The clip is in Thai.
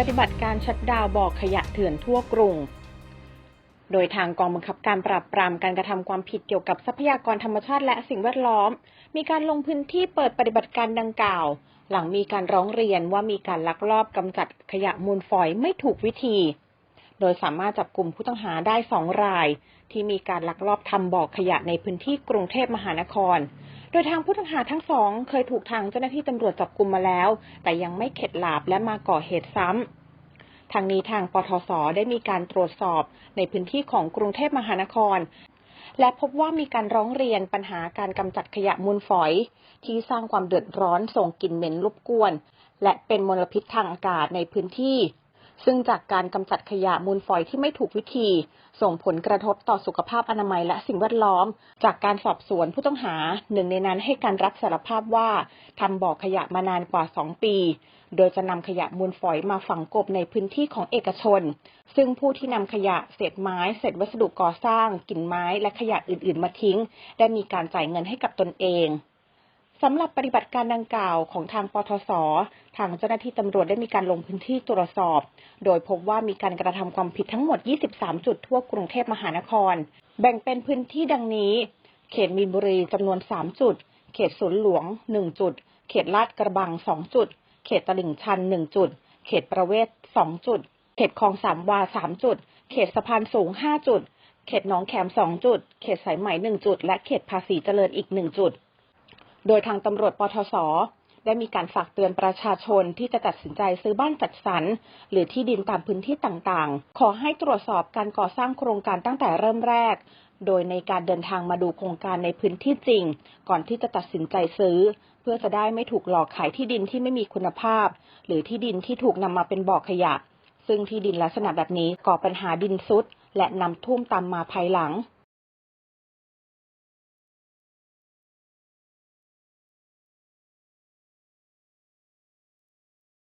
ปฏิบัติการชัดดาวบ่อขยะเถื่อนทั่วกรุง โดยทางกองบังคับการปราบปรามการกระทำความผิดเกี่ยวกับทรัพยากรธรรมชาติและสิ่งแวดล้อม มีการลงพื้นที่เปิดปฏิบัติการดังกล่าว หลังมีการร้องเรียนว่ามีการลักลอบกำจัดขยะมูลฝอยไม่ถูกวิธี โดยสามารถจับกลุ่มผู้ต้องหาได้สองราย ที่มีการลักลอบทำบ่อขยะในพื้นที่กรุงเทพมหานคร ดยทางผู้ต้องหาทั้งสองเคยถูกทางเจ้าหน้าที่ตำรวจจับกลุมมาแล้ว แต่ยังไม่เข็ดหลาบและมาก่อเหตุซ้ำทางนี้ทางปทศได้มีการตรวจสอบในพื้นที่ของกรุงเทพมหานคร และพบว่ามีการร้องเรียนปัญหาการกำจัดขยะมูลฝอย ที่สร้างความเดือดร้อนส่งกลิ่นเหม็นรบกวน และเป็นมลพิษทางอากาศในพื้นที่ ซึ่งจากการกำจัดขยะมูลฝอยที่ไม่ถูกวิธี ส่งผลกระทบต่อสุขภาพอนามัยและสิ่งแวดล้อม จากการสอบสวนผู้ต้องหาหนึ่งในนั้นให้การรับสารภาพว่าทำบ่อขยะมานานกว่า 2 ปี โดยจะนำขยะมูลฝอยมาฝังกบในพื้นที่ของเอกชน ซึ่งผู้ที่นำขยะเศษไม้เศษวัสดุก่อสร้างกิ่งไม้และขยะอื่น ๆ มาทิ้ง ได้มีการจ่ายเงินให้กับตนเอง สำหรับปฏิบัติการดังกล่าวของทางปทศทางเจ้าหน้าที่ตำรวจได้มีการลงพื้นที่ตรวจสอบ โดยพบว่ามีการกระทำความผิดทั้งหมด 23 จุดทั่วกรุงเทพมหานคร แบ่งเป็นพื้นที่ดังนี้ เขตมีนบุรีจำนวน 3 จุด เขตสวนหลวง 1 จุด เขตลาดกระบัง 2 จุด เขตตลิ่งชัน 1 จุด เขตประเวศ 2 จุด เขตคลองสามวา 3 จุด เขตสะพานสูง 5 จุด เขตหนองแขม 2 จุด เขตสายไหม 1 จุด และเขตภาษีเจริญอีก 1 จุด โดยทางตำรวจปทศได้มีการฝากเตือนประชาชนที่จะตัดสินใจซื้อบ้านจัดสรร หรือที่ดินตามพื้นที่ต่างๆ ขอให้ตรวจสอบการก่อสร้างโครงการตั้งแต่เริ่มแรก โดยในการเดินทางมาดูโครงการในพื้นที่จริง ก่อนที่จะตัดสินใจซื้อ เพื่อจะได้ไม่ถูกหลอกขายที่ดินที่ไม่มีคุณภาพ หรือที่ดินที่ถูกนำมาเป็นบ่อขยะ ซึ่งที่ดินลักษณะแบบนี้ก่อปัญหาดินซุดและนำท่วมตามมาภายหลัง